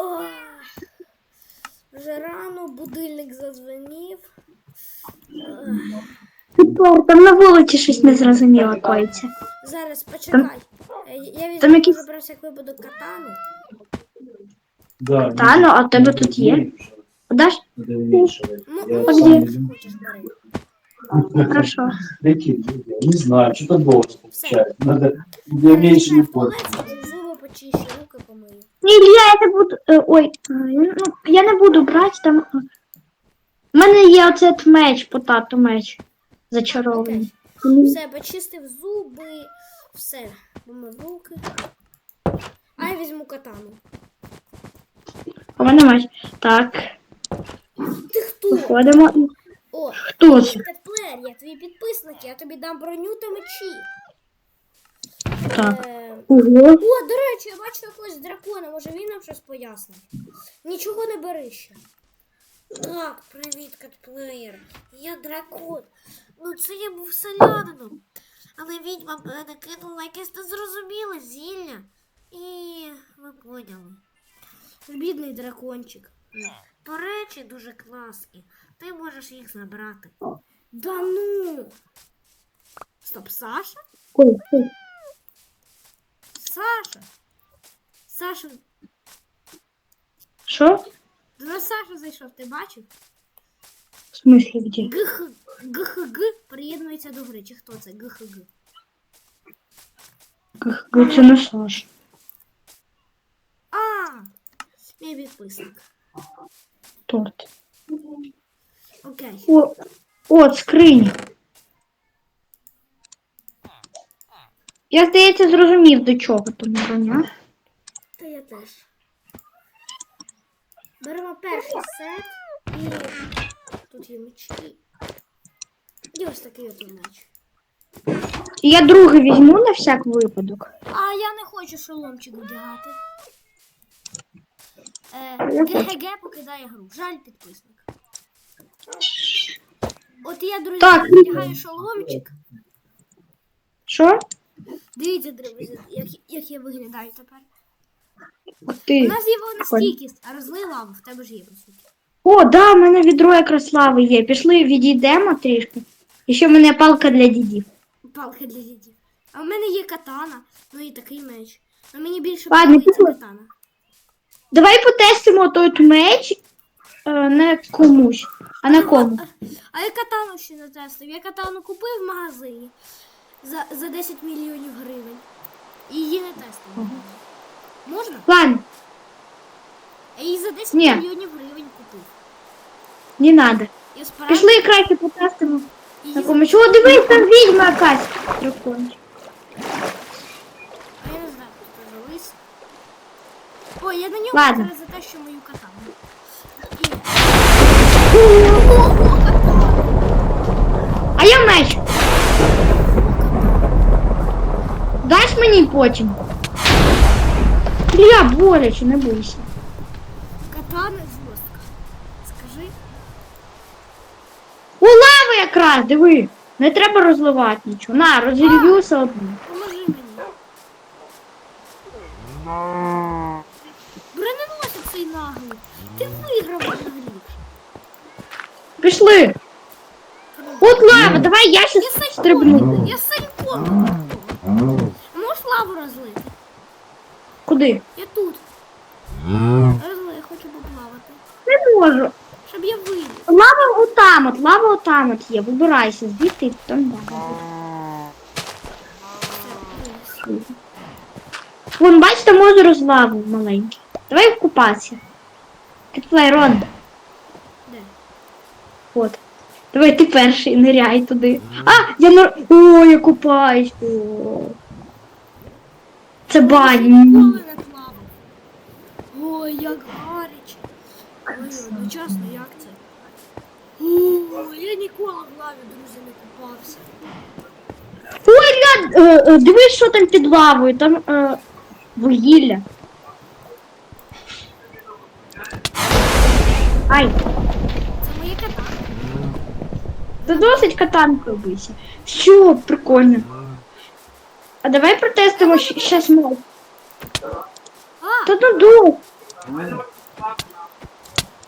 Ох. Вже рано будильник задзвенів. Тепер там на вулиці щось незрозуміло коїться. Зараз почекай. Е, Я візьму там якісь- вибрався як випадок катану. Да, Та, ну, а в тебе тут є? Подаш? Ну, Я сам не хочеш бери. Хорошо. Люди? Не знаю, что-то долго получается. Надо для меньше не Туалет, пользоваться. Зуби почищу, руки Ні, Ілля, я не буду. е, Ой, е, ну, я не буду брати там. е. У мене є оцей меч, потато меч. Зачарований. Все, почистив зуби, все, помив руки. А я візьму катану. У мене меч. Так, Ти хто? виходимо. О, Хто це? Теплер, я твій підписник, я тобі дам броню та мечі. Так. Е, Ого. О, до речі, я бачу якогось дракона, може він нам щось пояснить. Нічого не бери ще. Так, привіт, катплеєр. Я дракон. Ну це я був селянином. Але відьма мене кинула якесь незрозуміле зілля. І ви поняли. Бідний дракончик. До речі, дуже класні. Ти можеш їх забрати. Да ну. Стоп, Саша? Ой, ой. Саша. Саша, Що? до нас Саша зайшов, ти бачив? В смислі де? ГХ, ГХГ приєднується до гри. Чи хто це? ГХГ. Г- Це не Саш. А! Мій підписник. Торт. Окей. О, от скриня. Я, здається, зрозумів, до чого там броня. Та я теж. Беремо перший сет і тут є мечі. І ось такий от меч. Я другий візьму на всяк випадок. А я не хочу шоломчик вдягати. Е, ГГГ покидає гру. Жаль підписник. От я, друзі, Так. вдягаю шоломчик. Що? Дивіться, друзі, як, як я виглядаю тепер. Ух У нас є вогнестійкість, а розлий лаву в тебе ж є, по суті. О, да, в мене відро якраз слави є. Пішли відійдемо трішки. І ще в мене палка для дідів. Палка для дідів. А в мене є катана, ну і такий меч. Но мені більше Ладно, подобається пішли. катана. Давай потестимо той меч е, не комусь, а на кому. А, а я катану ще не тестив. Я катану купив в магазині за, за 10 мільйонів гривень. І її не тестив. Можна? Ладно, Я її за 10 Ні. мільйонів гривень купив. не надо. Я справді Пішли краще потестимо її за- комусь. О, дивись, там відьма якась. Дракончик. А я не знаю, хто це. Ой, я на нього Ладно. зараз за те, що мою. І... А я меч. Даш мені потім? Я боляче, не бойся. Катана жорстка. Скажи. У лави якраз, диви. Не треба розливати нічого. На, розілью все одно. Поможи мені. Броненосець цей наглий. Ти виграв наглі. Пішли. От лава, давай я Я щас стрибну. Я саньком. Лаву розлити? Куди? Я тут. Розли, я хочу поплавати. Не можу. Щоб я виліз. Лава отам от, лава отам от є. Вибирайся звідти і там. Все. Вон, бачите, озеро з лавою маленьке. Давай купатися. Китплей, Рон. Де? От. Давай ти перший, ниряй туди. А, я нор... О, я купаюсь. О. Це Я баня. Ой, як гаряче. Ой, одночасно як це? О, я ніколи в лаві, друзі, не купався. Ой, ля, е, е, дивись, що там під лавою, там е, вугілля. Ай, Це моє катана. це досить катанкою бийся. Все, прикольно. А давай протестимо щ- щас мов. А, Та ну ду.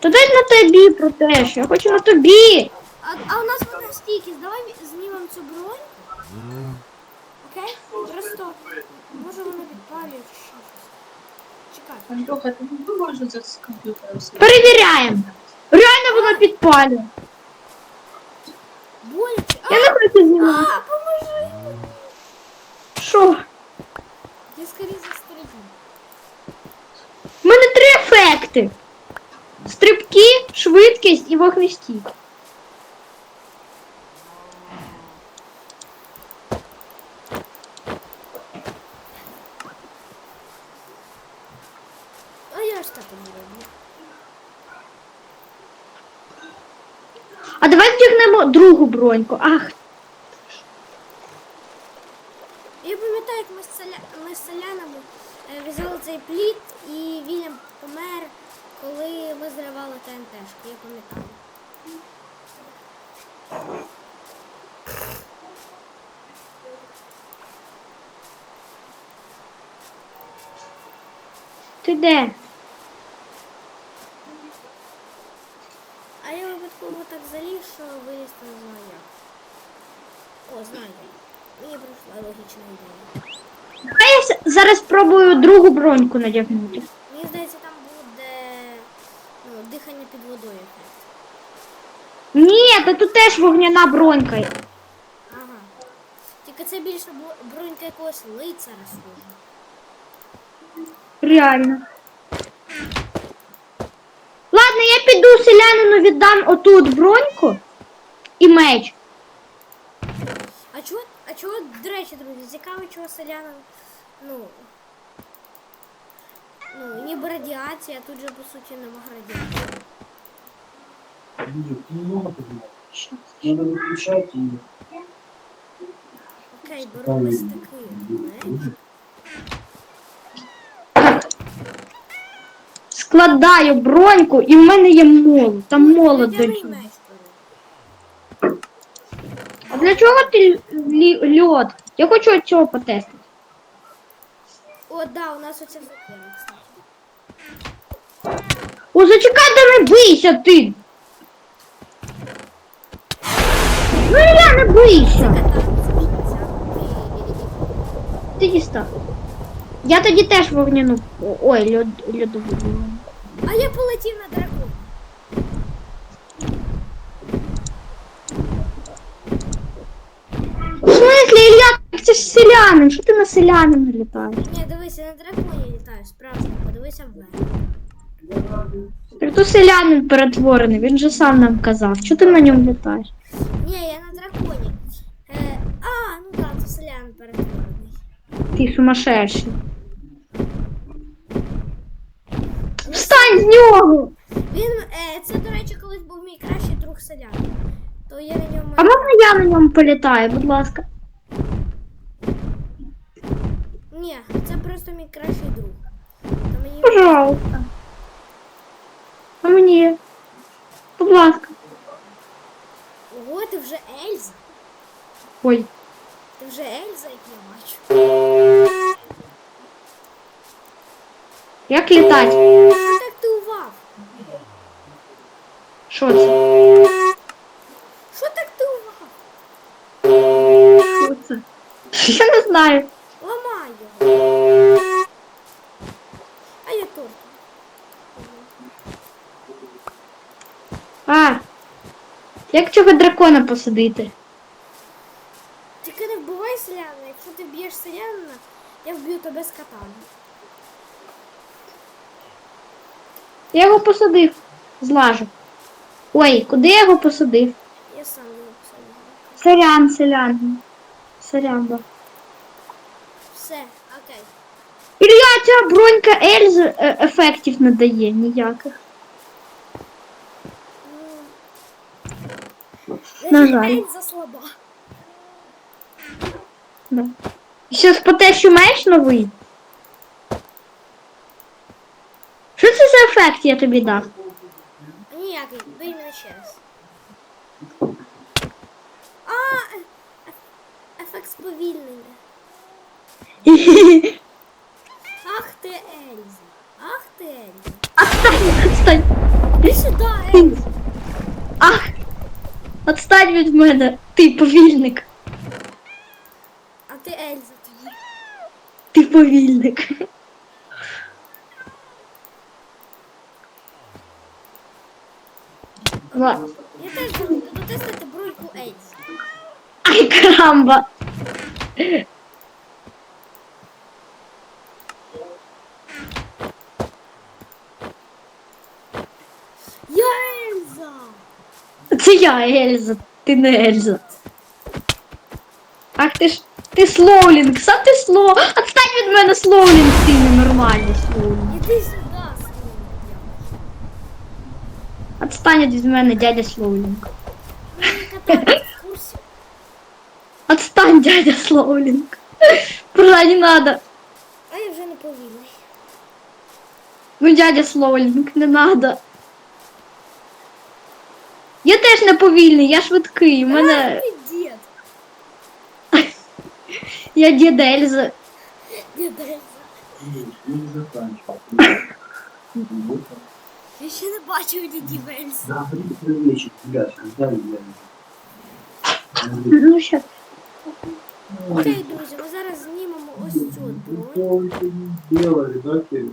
Та дай на тобі про те, я хочу на тобі. А, а у нас вона стійкість, давай знімемо цю бронь. Окей? Просто може воно підпалює чи щось. Чекай. Андрюха, ти не думаєш, це з комп'ютера все? Перевіряємо. Реально воно підпалює. Боляче. Я не хочу знімати. А, поможи! Що? Я скоріше застрибну. У мене три ефекти: стрибки, швидкість і вогнестійк. А я ж так і не роблю. А давай вдягнемо другу броньку. Ах, Я пам'ятаю, як ми з, селя... ми з селянами е, в'язали цей плід і Вільям помер, коли ми зривали ТНТшку, я пам'ятаю. ти де? А я випадково так заліз, що вилізти не знаю як. О, знаю. Мені прийшла логічна ідея. Давай я с- зараз спробую другу броньку надягнути. Мені здається, там буде ну, дихання під водою ефект. Ні, та тут теж вогняна бронька. Ага. Тільки це більше бу- бронька якогось лицара схожа. Реально. Ладно, я піду селянину віддам отут броньку і меч. А чого, а чого, до речі, друзі, цікаво, чого селянам, ну, ну, ніби радіація, а тут же, по суті, нема радіації. Люди, ты немного понимаешь. Надо выключать и... Окей, беру мистики, знаєш? Складаю броньку і в мене є молот. Там молот до Ледяний для чого ти лі- льод? Я хочу цього потестити. О, да, у нас оце кстати. О, зачекай, да не бийся ти! Ну я не бийся! Ти дістав. Я тоді теж вогняну. Ой, льод, льодову. А я полетів на дракон. В смислі, Ілля, це ж селянин, що ти на селянина літаєш? Ні, дивися, на драконі літаю, справжньо, подивися вверх. То селянин перетворений, він же сам нам казав. Що ти на ньому літаєш? Ні, я на драконі. Е, а, ну так, це селян перетворений. Ти сумасшедший. Встань з нього! Він, е, це, до речі, колись був мій кращий друг селян. То я на ньому. А можна я на ньому політаю, будь ласка? Ні, це просто мій кращий друг. То мені... Пожалуйста. А мені. Будь ласка. Ого, ти вже Ельза. Ой. Ти вже Ельза, як я бачу. Як літати? Що так ти ував? Що це? Що так ти ував? Що це? Я не знаю. А я торт. А. Як цього дракона посадити? Тільки не вбивай селянина. Якщо ти б'єш селянина, я вб'ю тебе з катани. Я його посадив. Злажу. Ой, куди я його посадив? Я сам його посадив. Сорян, селян. Сорян, да. Все, окей. Ілля, ця бронька Ельзи е, ефектів не дає ніяких. На жаль. Ельза слаба. Да. Ще споте, що меч новий. Що це за ефект я тобі дав? Ніякий, бий мене ще раз. А, е- е- ефект сповільнення. Ти Ельза. Ах ти Ельза. Отстань, отстань. Іди сюди, Ельза. Ах! Отстань від мене, ти повільник. А ти Ельза тоді. Ти повільник. Ладно. Я теж буду тестити броньку Ельзи. Ай, карамба. Я Ельза! Це я, Ельза, ти не Ельза. Ах ти ж. Ти слоулінг, сам ти сло. Отстань від мене слоулінг, ти ненормальний слоулінг. Іди сюди, слухай. Отстань від мене, дядя слоулінг. Отстань, дядя слоулінг. Бра, не надо. А я вже не повільний. Ну, дядя Слоулінг, не надо. Я теж не повільний, я швидкий. У мене. А, дід. Я дід Ельза. Дід Ельза. Я ще не бачив дідів Ельзи. Да, ребят, когда я... Ну, що? Окей, друзі, ми зараз знімемо ось цю бронь. Делали, да, Кирилл?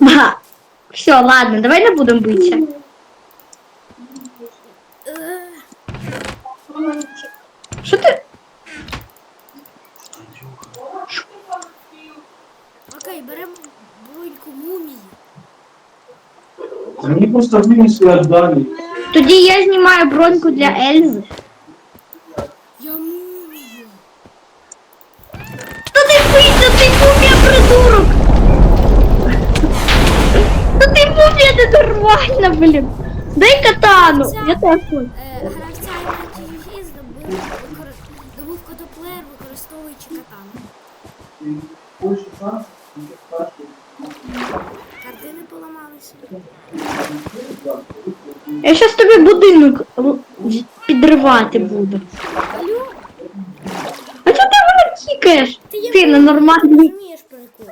Ага. Все, ладно, давай не будемо битися. Е, Що ти? Окей, беремо броньку мумії. Они просто вынесли отдали. Тоді я знімаю броньку для Ельзи. Катану. Я теж. Е, гравця IMG здобув, викор... кодоплеєр, використовуючи катану. Картини поламалися. Я щас тобі будинок л- підривати буду. Алло, А чого ти мене тікаєш? ти ненормальний. Розумієш прикол.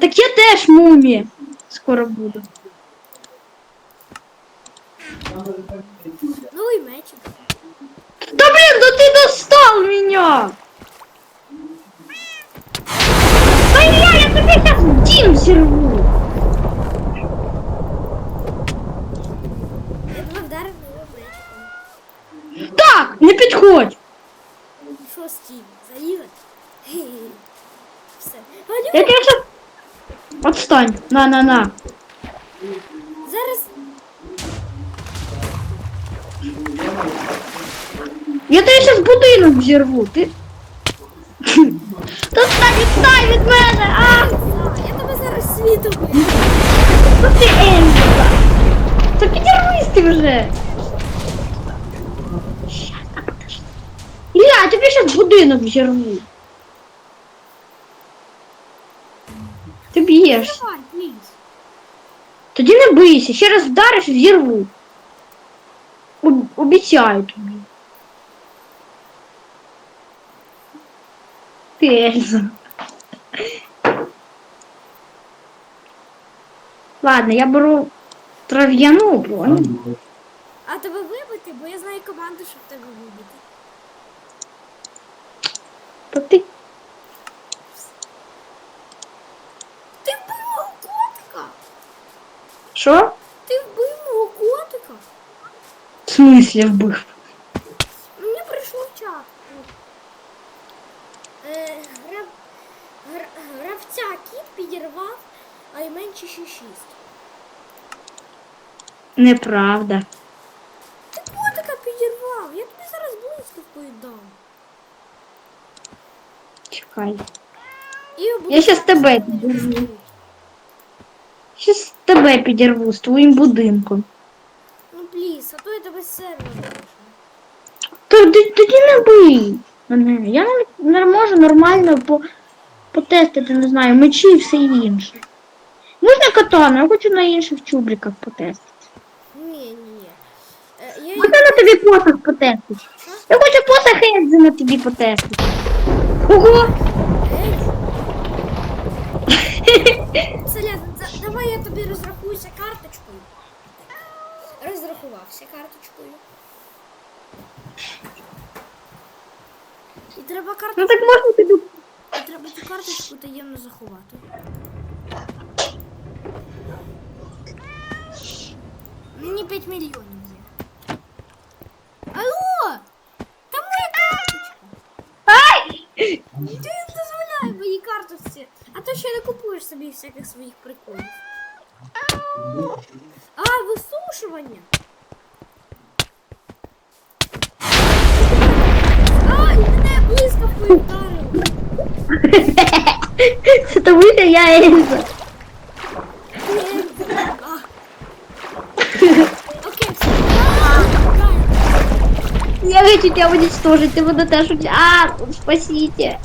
Так я теж мумія. Скоро буду. Новий мечик. Да блин, да ты достал меня! Да я, я тебе сейчас дим взорву! Я тебе вдарив новим мечиком. Так, не підходь! Що стій? Заїжджать? Хе-хе. Все. Алло, Я тебе сейчас... Отстань, на, на, на. зараз Я тебе сейчас будинок взорву, ти... Та отстань, відстань від мене! А! Я тебе зараз світу. Ну ти Ельза! Та підірвись ти вже! Ілля, я тобі сейчас будинок взорву. Ти б'єшся. Тоді не бийся, ще раз вдариш, зірву. Об- Обіцяю тобі. Ти Ельза. Ладно, я беру трав'яну броню. А тебе вибити, бо я знаю команду, щоб тебе вибити. То ти. Ти вбив мого котика! Що? Ти вбив мого котика! В смислі вбив? Мені прийшло в чат. Е, грав... гра... Гравця кіт підірвав айменші 6. Неправда. Ти котика підірвав! Я тобі зараз блискавкою дам. Чекай. І Я щас тебе тебе підірву. Щас тебе підірву з твоїм будинком все Тоді тоді не бий. Ну, я не можу нормально по, потестити, не знаю, мечі і все інше. Можна катану? Я хочу на інших чубриках потестити. Ні, ні. Е, я... на тобі посох потестить. Я хочу посох Ензи на тобі потестити. Ого! Ей. Давай я тобі розрахую. Розрахувався карточкою. І треба Ну карточку, так можна тобі. і треба цю карточку таємно заховати. Мені 5 мільйонів є. Алло! Там моя карточка! Ай! Ти не дозволяй моїй карточці. А то ще не купуєш собі всяких своїх приколів. А, висушування. Это вы или я Эльза. Я хочу тебя уничтожить, ты вот Наташу... А, ну, спасите.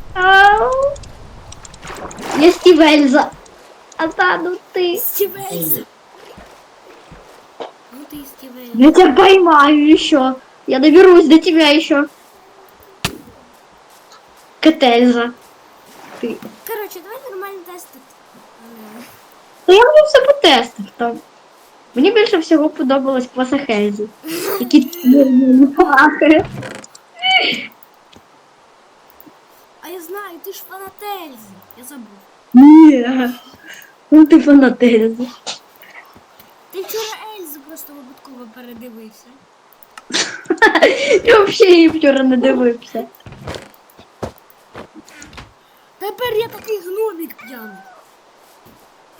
Я Стива Эльза. А да, ну ты. Стива Эльза. Ну ты Стива Эльза. Ну я тебя поймаю еще. Я доберусь до тебя еще. Эльза. Ты. Короче, давай нормально тестити. Та я вже все потестив там. Мені більше всього подобалось класа Хельзі. Які пахи. А я знаю, ти ж фанат Ельзи. Я забув. Ні. Ну ти фанат Ельзи. Ти вчора Ельзу просто випадково передивився. Я взагалі її вчора не дивився. Тепер я такий гномік п'яний.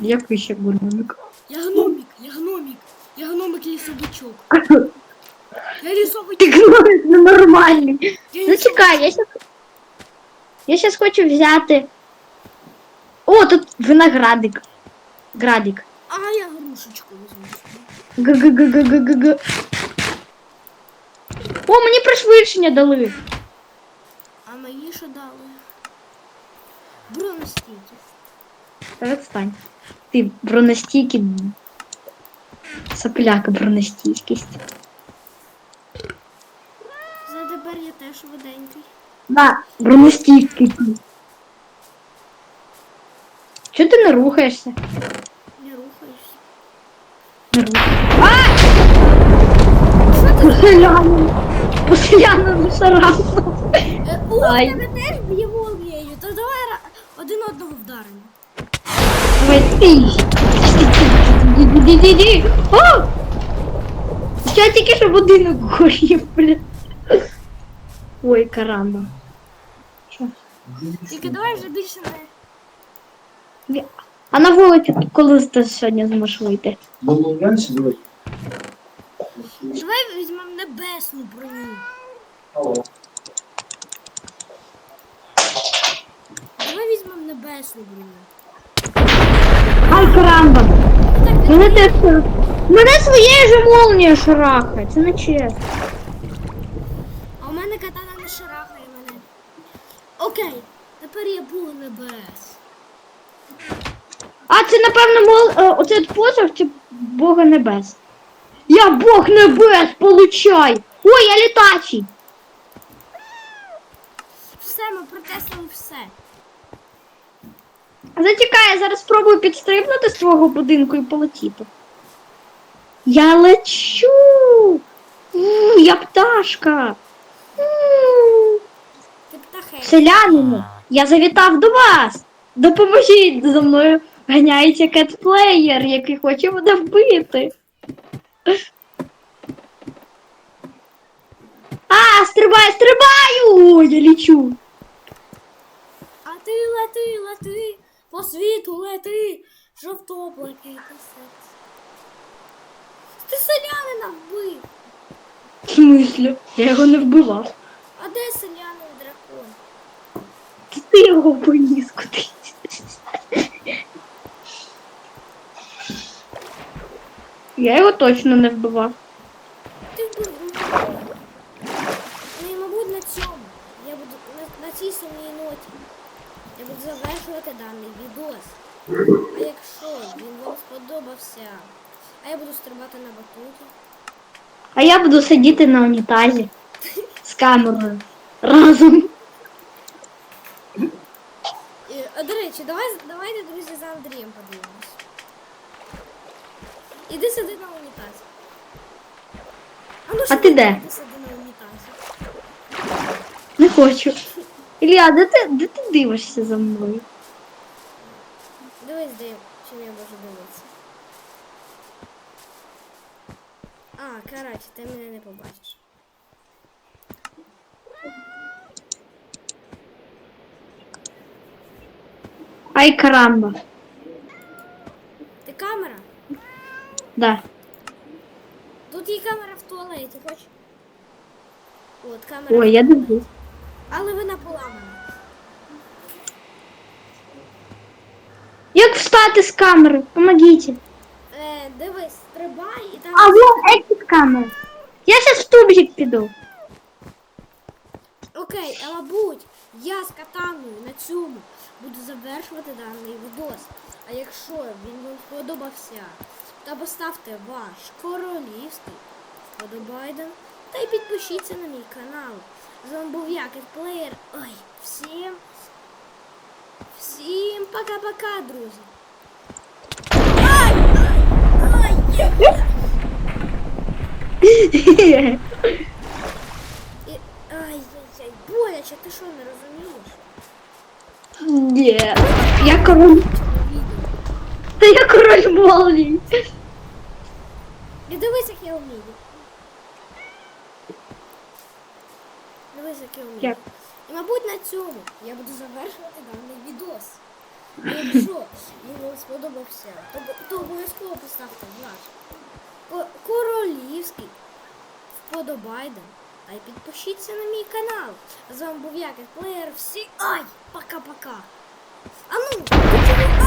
Який ще гурманик? Я гномік, я гномік. Я гномик лісовичок. Я Ти лісовичок. гномик ненормальний. Я Ну чекай, я щас... Я щас хочу взяти. О, тут виноградик. Градик. А я грушечку візьму. Г-г-г-г-г-г. О, мені пришвидшення дали. А мені що дали? Бронестійки. Та відстань. Ти бронестійкий. Сопляка бронестійкість. За тепер я теж виденький. На, бронестійкий. Чого ти не рухаєшся? Не рухаюсь. Не рухаєшся. А! Поселянин. Поселянин шарахнув. Е, О, тебе теж б'є молнією. То давай ра- один одного вдаримо. Давай ти. Ді-ді-ді-ді. О! Я тільки що будинок горів, блін. Ой, карamba. Що? Тільки давай вже більше не. А на вулиці коли ти сьогодні зможеш вийти? Давай. Давай візьмемо небесну броню. Алло. Небесну броню. Ай. Так, Мене теж. Мене своєю же молнією шарахає, це не чесно. а у мене катана не шарахає мене. Окей, тепер я Бог небес. А це, напевно, мол... е, оцей посох це Бога небес. Я Бог небес, получай! Ой, я літачий! Все, ми протестили все. Зачекай, я зараз спробую підстрибнути з твого будинку і полетіти. Я лечу! У, я пташка! Ти. Селянину, я завітав до вас! Допоможіть за мною ганяється кетплеєр, який хоче мене вбити. А, стрибаю, стрибаю! О, я лічу. А ти лети, лети, по світу лети, жовто-блакитне серце. Ти селянина вбив. В смислі? Я його не вбивав. А де селянин дракон? Ти його поніс кудись. Я його точно не вбивав. Ти вбив дракона. Ну і мабуть на цьому. Я буду на, на цій самій ноті. Я буду даний відос. А якщо він вам сподобався, а я буду стрибати на батуті. А я буду сидіти на унітазі з камерою. Разом. І, а, до речі, давай, давайте, друзі, за Андрієм подивимось. Іди сиди на унітазі. ну, А що ти де? сиди на унітазі? Не хочу. Ілля, де ти, де ти дивишся за мною? Ай, карамба. Ти камера? Да. Тут є камера в туалеті, хочеш? От, камера. Ой, в я туалеті. дивлюсь. Але вона поламана. Як встати з камери? Помогите. Е, дивись, стрибай і там. А, вон екіт камери. Я зараз в тубчик піду. Окей, а мабуть, я з катаною на цьому Буду завершувати даний відос. А якщо він вам сподобався, то поставте ваш королівський вподобайден та й підпишіться на мій канал. З вами був я, Плеєр. Ой, всім. Всім пока-пока, друзі. Ай! Ай! Ай! І... Ай-яй-яй, боляче, ти що не розумієш? Ні. Я король. Та я король молній. І дивись, як я вмію. Дивись, як я вмію. І, мабуть, на цьому я буду завершувати даний відос. І Якщо вам сподобався, то, то обов'язково поставте ваш королівський вподобайден. Та й підпишіться на мій канал. З вами був я, Плеєр. Всі. Ай! Пока-пока. А ну!